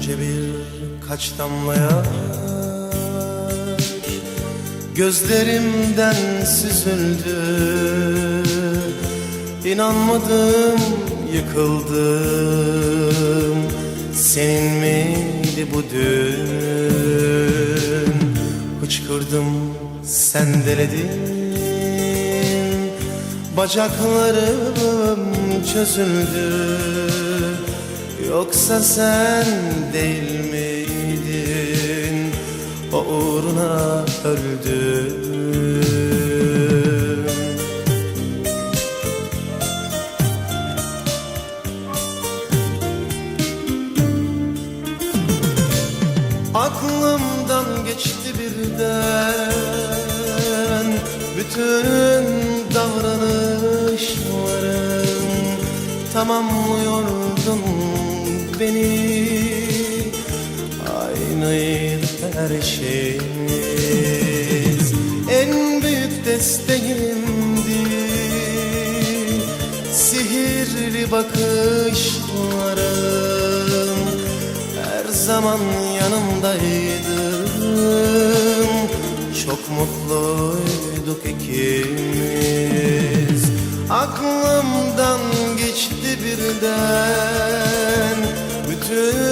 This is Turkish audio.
ince bir kaç damla yaş. Gözlerimden süzüldü. İnanmadım yıkıldım. Senin miydi bu dün? Hıçkırdım sendeledin Bacaklarım çözüldü Yoksa sen değil miydin? O uğruna öldüm. Aklımdan geçti birden. Bütün davranışlarım Tamamlıyordun beni. Aynıydı her şeyimiz. En büyük desteğimdi Sihirli bakışlarım her zaman yanımdaydın. Çok mutluyduk ikimiz. Aklımdan geçti birden Bütün